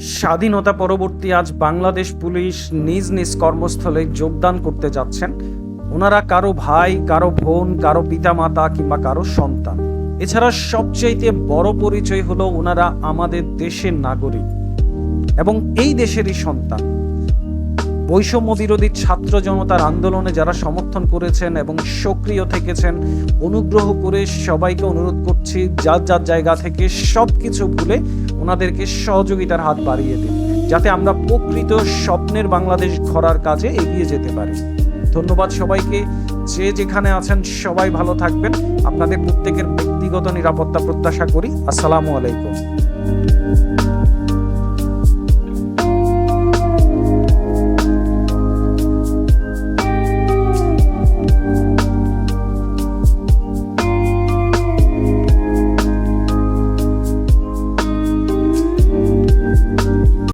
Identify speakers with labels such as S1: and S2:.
S1: স্বাধীনতা পরবর্তী আজ বাংলাদেশ পুলিশ নিজ নিজ কর্মস্থলে যোগদান করতে যাচ্ছেন। ওনারা কারও ভাই, কারও বোন, কারও পিতামাতা কিংবা কারও সন্তান। এছাড়া সবচাইতে বড় পরিচয় হলো ওনারা আমাদের দেশের নাগরিক এবং এই দেশেরই সন্তান। বৈষম্য বিরোধী ছাত্র জনতার আন্দোলনে যারা সমর্থন করেছেন এবং সক্রিয় থেকেছেন, অনুগ্রহ করে সবাইকে অনুরোধ করছি, যার যার জায়গা থেকে সব কিছু ভুলে ওনাদেরকে সহযোগিতার হাত বাড়িয়ে দিন, যাতে আমরা প্রকৃত স্বপ্নের বাংলাদেশ ঘরার কাজে এগিয়ে যেতে পারি। ধন্যবাদ সবাইকে, যে যেখানে আছেন সবাই ভালো থাকবেন। আপনাদের প্রত্যেকের ব্যক্তিগত নিরাপত্তা প্রত্যাশা করি। আসসালামু আলাইকুম।